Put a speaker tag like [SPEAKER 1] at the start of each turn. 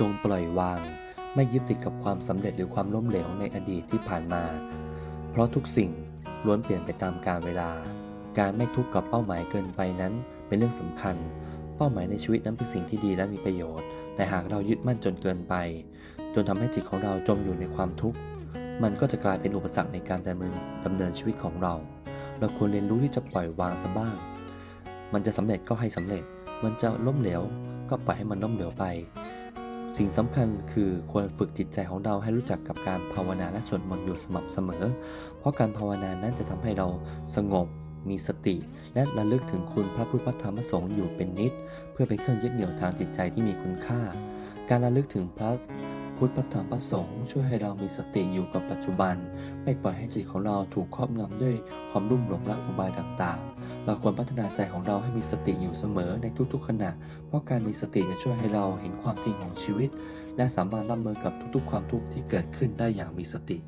[SPEAKER 1] จงปล่อยวาง ไม่ยึดติดกับความสำเร็จหรือความล้มเหลวในอดีตที่ผ่านมา เพราะทุกสิ่งล้วนเปลี่ยนไปตามกาลเวลา การไม่ทุกข์กับเป้าหมายเกินไปนั้น เป็นเรื่องสำคัญ เป้าหมายในชีวิตนั้นเป็นสิ่งที่ดีและมีประโยชน์ แต่หากเรายึดมั่นจนเกินไป จนทำให้จิตของเราจมอยู่ในความทุกข์ มันก็จะกลายเป็นอุปสรรคในการดำเนินดำเนินชีวิตของเรา เราควรเรียนรู้ที่จะปล่อยวางซะบ้าง มันจะสำเร็จก็ให้สำเร็จ มันจะล้มเหลว ก็ปล่อยให้มันล้มเหลวไป สิ่งสำคัญคือควรฝึกจิตใจของเราให้รู้จักกับการภาวนาและสวดมนต์อยู่สม่ำเสมอ เพราะการภาวนานั้นจะทำให้เราสงบ มีสติ และระลึกถึงคุณพระพุทธธรรมพระสงฆ์อยู่เป็นนิด เพื่อเป็นเครื่องยึดเหนี่ยวทางจิตใจที่มีคุณค่า การระลึกถึงพระ พุทธประธรรมประสงค์ช่วยให้เรามีสติอยู่กับปัจจุบัน ไม่ปล่อยให้จิตของเราถูกครอบงำด้วยความรุ่มหลงและอุบายต่างๆ เราควรพัฒนาใจของเราให้มีสติอยู่เสมอในทุกๆขณะ เพราะการมีสติจะช่วยให้เราเห็นความจริงของชีวิต และสามารถรับมือกับทุกๆ ความทุกข์ที่เกิดขึ้นได้อย่างมีสติ